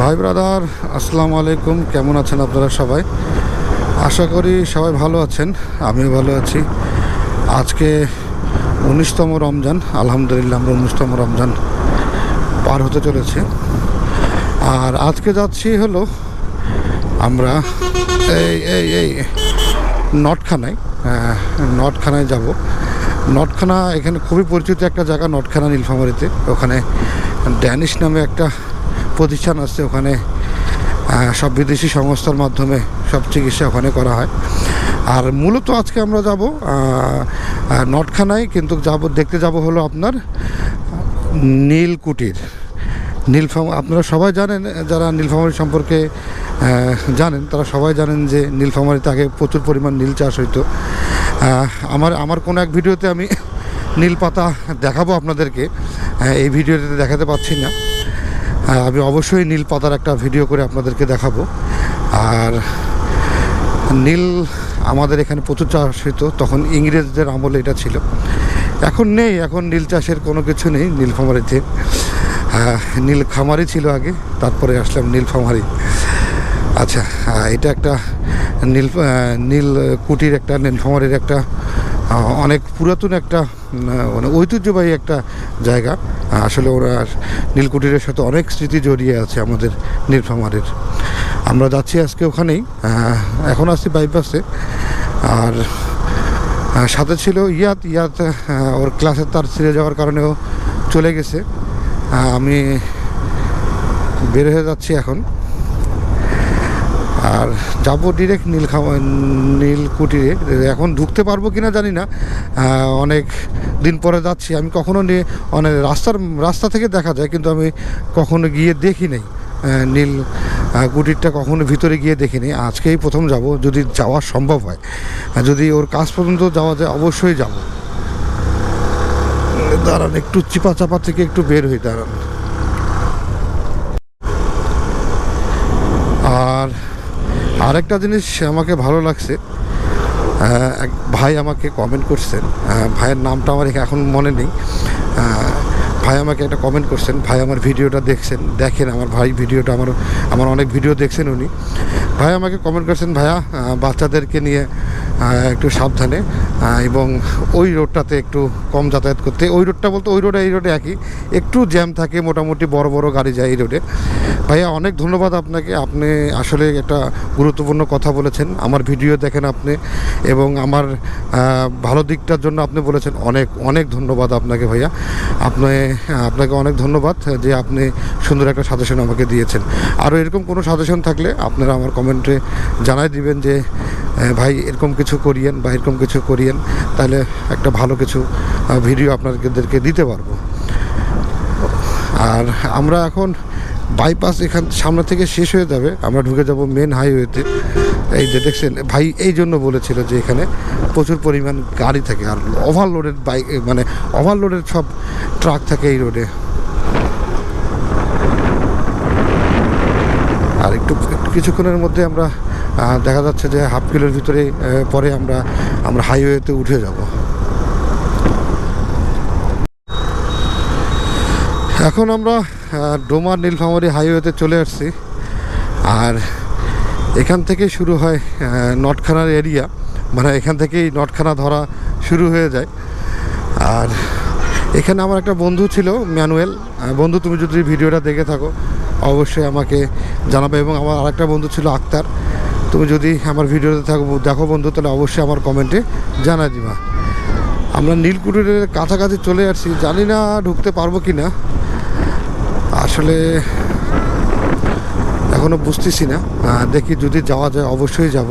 ভাই ব্রাদার, আসসালামু আলাইকুম। কেমন আছেন আপনারা সবাই? আশা করি সবাই ভালো আছেন, আমিও ভালো আছি। আজকে উনিশতম রমজান, আলহামদুলিল্লাহ আমরা উনিশতম রমজান পার হতে চলেছে। আর আজকে যাচ্ছি হলো আমরা এই এই এই, নটখানায় নটখানায় যাব। নটখানা এখানে খুবই পরিচিত একটা জায়গা, নটখানা নীলফামারিতে। ওখানে ড্যানিশ নামে একটা প্রতিষ্ঠান আছে ওখানে সব বিদেশি সংস্থার মাধ্যমে সব চিকিৎসা ওখানে করা হয়। আর মূলত আজকে আমরা যাব নটখানায়, কিন্তু যাব, দেখতে যাব হলো আপনার নীলকুটির। নীলফাম আপনারা সবাই জানেন, যারা নীলফামারি সম্পর্কে জানেন, তারা সবাই জানেন যে নীলফামারিতে আগে প্রচুর পরিমাণ নীল চাষ হইতো। আমার আমার কোনো এক ভিডিওতে আমি নীল পাতা দেখাবো আপনাদেরকে এই ভিডিওতে দেখাতে পাচ্ছি না। আমি অবশ্যই নীল পাতার একটা ভিডিও করে আপনাদেরকে দেখাবো। আর নীল আমাদের এখানে প্রচুর চাষ হইতো তখন ইংরেজদের আমলে এটা ছিল। এখন নেই এখন নীল চাষের কোনো কিছু নেই নীলফামারিতে আহ, নীল খামারি ছিল আগে তারপরে আসলাম নীলফামারি আচ্ছা আহ, এটা একটা নীল নীল কুটির একটা নীলফামারির একটা আহ, অনেক পুরাতন একটা মানে ঐতিহ্যবাহী একটা জায়গা। আসলে ওরা নীলকুটিরের সাথে অনেক স্মৃতি জড়িয়ে আছে আমাদের নীলফামারির। আমরা যাচ্ছি আজকে ওখানেই। এখন আসছি বাইপাসে। আর সাথে ছিল ইয়াত। ইয়াত ওর ক্লাসে তার ছিঁড়ে যাওয়ার কারণেও চলে গেছে। আমি বের হয়ে যাচ্ছি এখন। আর যাব ডিরেক্ট নীল খামা নীল কুটিরে এখন ঢুকতে পারব কিনা জানি না। অনেক দিন পরে যাচ্ছি। আমি কখনো নিয়ে অনেক রাস্তার রাস্তা থেকে দেখা যায়, কিন্তু আমি কখনো গিয়ে দেখি নাই। নীল কুটিরটা কখনো ভিতরে গিয়ে দেখিনি আজকেই প্রথম যাব, যদি যাওয়া সম্ভব হয়। যদি ওর কাজ পর্যন্ত যাওয়া যায়, অবশ্যই যাব। দাঁড়ান, একটু চিপা চাপা থেকে একটু বের হই, দাঁড়ান। আর আরেকটা জিনিস আমাকে ভালো লাগছে এক ভাই আমাকে কমেন্ট করছেন ভাইয়ের নামটা আমার এখন মনে নেই ভাই আমাকে একটা কমেন্ট করছেন, ভাই আমার ভিডিওটা দেখছেন, দেখেন আমার ভাই ভিডিওটা, আমার আমার অনেক ভিডিও দেখছেন উনি ভাই, আমাকে কমেন্ট করছেন, ভাইয়া বাচ্চাদেরকে নিয়ে একটু সাবধানে এবং ওই রোডটাতে একটু কম যাতায়াত করতে। ওই রোডটা বলতে, ওই রোডে, এই রোডে একই, একটু জ্যাম থাকে, মোটামুটি বড় বড় গাড়ি যায় এই রোডে। ভাইয়া, অনেক ধন্যবাদ আপনাকে, আপনি আসলে একটা গুরুত্বপূর্ণ কথা বলেছেন, আমার ভিডিও দেখেন আপনি, এবং আমার ভালো দিকটার জন্য আপনি বলেছেন, অনেক অনেক ধন্যবাদ আপনাকে ভাইয়া। আপনি, আপনাকে অনেক ধন্যবাদ যে আপনি সুন্দর একটা সাজেশন আমাকে দিয়েছেন। আরও এরকম কোনো সাজেশন থাকলে আপনারা আমার কমেন্টে জানাই দিবেন যে ভাই এরকম কিছু করিয়েন বা এরকম কিছু করিয়েন, তাহলে একটা ভালো কিছু ভিডিও আপনাদেরকে দিতে পারব। আর আমরা এখন বাইপাস এখান, সামনে থেকে শেষ হয়ে যাবে, আমরা ঢুকে যাব মেন হাইওয়েতে এই যে দেখছেন, ভাই এই জন্য বলেছিল যে এখানে প্রচুর পরিমাণ গাড়ি থাকে, আর ওভারলোডেড বাইক মানে ওভারলোডেড সব ট্রাক থাকে এই রোডে একটু কিছুক্ষণের মধ্যে আমরা দেখা যাচ্ছে যে হাফ কিলোর ভিতরে পরে আমরা আমরা হাইওয়েতে উঠে যাব। এখন আমরা ডোমার, নীলফামারী হাইওয়েতে চলে আসছি। আর এখান থেকে শুরু হয় নটখানার এরিয়া মানে এখান থেকেই নটখানা ধরা শুরু হয়ে যায়। আর এখানে আমার একটা বন্ধু ছিল, ম্যানুয়েল। বন্ধু, তুমি যদি ভিডিওটা দেখে থাকো অবশ্যই আমাকে জানাবে। এবং আমার আরেকটা বন্ধু ছিল আক্তার। তুমি যদি আমার ভিডিওতে থাকো, দেখো বন্ধু, তাহলে অবশ্যই আমার কমেন্টে জানা দিবা। আমরা নীলকুটিরের কাছাকাছি চলে আসছি। জানি না ঢুকতে পারব কি না আসলে এখনও বুঝতেছি না। দেখি যদি যাওয়া যায়, অবশ্যই যাব।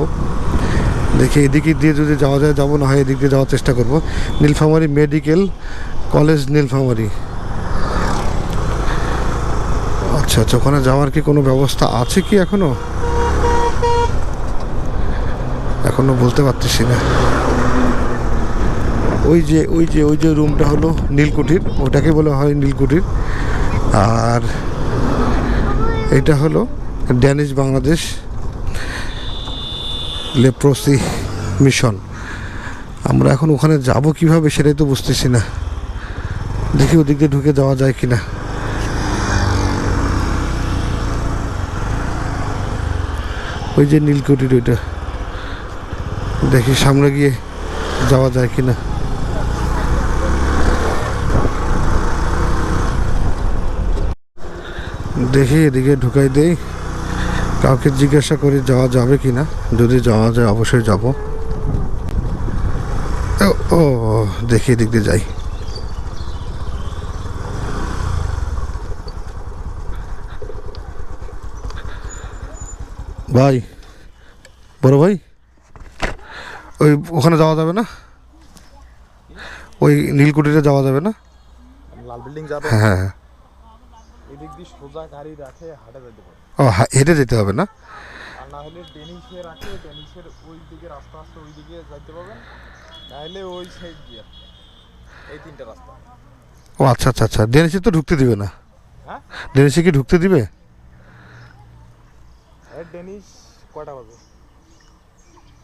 দেখি এদিকে দিয়ে যদি যাওয়া যায়, যাব, না হয় এদিক দিয়ে যাওয়ার চেষ্টা করব। Nilphamari medical college, Nilphamari. আচ্ছা আচ্ছা ওখানে যাওয়ার কি কোনো ব্যবস্থা আছে কি এখনও? এখনও বলতে পারতেছি না। ওই যে ওই যে ওই যে রুমটা হলো নীলকুঠির, ওটাকে বলা হয় নীলকুঠির। আর এটা হলো ড্যানিশ বাংলাদেশ লেপ্রসি মিশন। আমরা এখন ওখানে যাব কীভাবে সেটাই তো বুঝতেছি না। দেখি ওদিক দিয়ে ঢুকে যাওয়া যায় কিনা। ওই যে নীলকুঠির ওইটা। দেখি সামনে গিয়ে যাওয়া যায় কিনা। দেখি এদিকে ঢুকাই দেই। কাউকে জিজ্ঞাসা করে যাওয়া যাবে কিনা। যদি যাওয়া যায় অবশ্যই যাব। ও, দেখি এদিক দিয়ে যাই। ভাই বড় ভাই? ওই ওখানে যাওয়া যাবে না? ওই নীলকুঠিতে যাওয়া যাবে না? লাল বিল্ডিং যাবে? হ্যাঁ হ্যাঁ এদিক দিয়ে সোজা গাড়ি রাখে হাটে যেতে পারে। ও হা- হেঁটে যেতে হবে না? আর না হলে ডেনিসে রাখে ডেনিসের ওই দিকে রাস্তা আছে ওই দিকে যাইতে পারবেন। না ওই সাইড দিয়ে। এই তিনটা রাস্তা। ও আচ্ছা আচ্ছা আচ্ছা। ডেনিসে তো ঢুকতে দিবে না? হ্যাঁ? ডেনিসে কি ঢুকতে দিবে? এই ডেনিস কয়টা বাজে?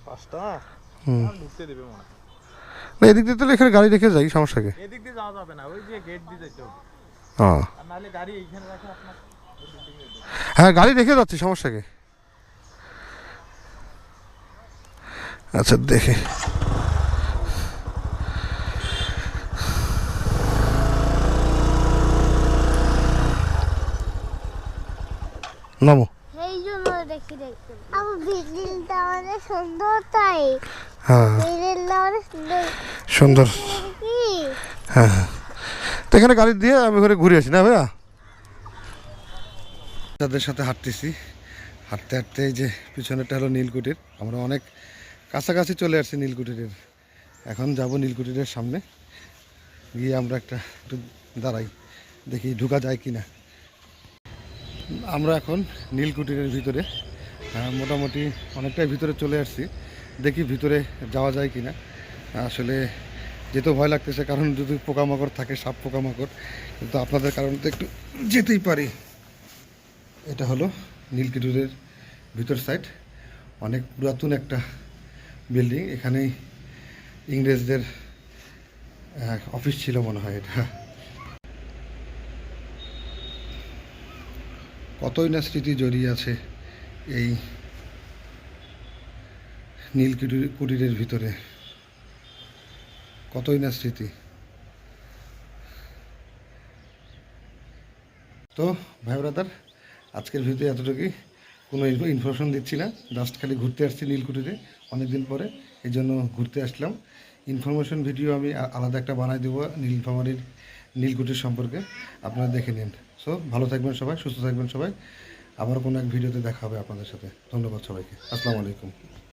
পাঁচটা? হুম। ঢুকতে দেবে মনে হয়। না এদিক দিয়ে তাহলে এখানে গাড়ি রেখে যাই সমস্যা কি? এদিক দিয়ে যাওয়া যাবে না ওই যে গেট দিয়ে যেতে হবে। হ্যাঁ আর নাহলে গাড়ি এইখানে রাখে আপনার। হ্যাঁ গাড়ি রেখে যাচ্ছি সমস্যা কি? আচ্ছা দেখে। নামো সেই জন্য দেখি দেখতে আমার বিল্ডিংটা অনেক সুন্দর তাই হ্যাঁ। সুন্দর। হ্যাঁ হ্যাঁ। তো এখানে গাড়ি দিয়ে আমি ঘরে ঘুরে আসি না ভাইয়া? তাদের সাথে হাঁটতেছি হাঁটতে হাঁটতে এই যে পিছনেরটা হলো নীলকুটির আমরা অনেক কাছাকাছি চলে আসছি নীলকুটিরের এখন যাব নীলকুটিরের সামনে। গিয়ে আমরা একটা একটু দাঁড়াই দেখি ঢুকা যায় কি না আমরা এখন নীলকুটিরের ভিতরে। মোটামুটি অনেকটাই ভিতরে চলে আসছি। দেখি ভিতরে যাওয়া যায় কি না আসলে যেতে ভয় লাগতেছে, কারণ যদি পোকামাকড় থাকে, সাপ পোকামাকড়, কিন্তু আপনাদের কারণে তো একটু যেতেই পারি। এটা হলো নীলকিটুরের ভিতর সাইড অনেক পুরাতন একটা বিল্ডিং এখানেই ইংরেজদের অফিস ছিল মনে হয় এটা। কতই না স্মৃতি জড়িয়ে আছে। এই নীলকুটির কুটিরের ভিতরে। কতই না স্মৃতি। তো, ভাই ব্রাদার, আজকের ভিডিও এতটুকুই। কোনো ইনফরমেশন দিচ্ছি না। জাস্ট খালি ঘুরতে আসছি নীলকুঠিতে অনেকদিন পরে। এই জন্য ঘুরতে আসলাম। ইনফরমেশন ভিডিও আমি আলাদা একটা বানাই দেবো নীলফামারির নীলকুঠির সম্পর্কে। আপনারা দেখে নিন। সো ভালো থাকবেন সবাই, সুস্থ থাকবেন সবাই। আবার কোনো এক ভিডিওতে দেখা হবে আপনাদের সাথে। ধন্যবাদ সবাইকে। আসসালামু আলাইকুম।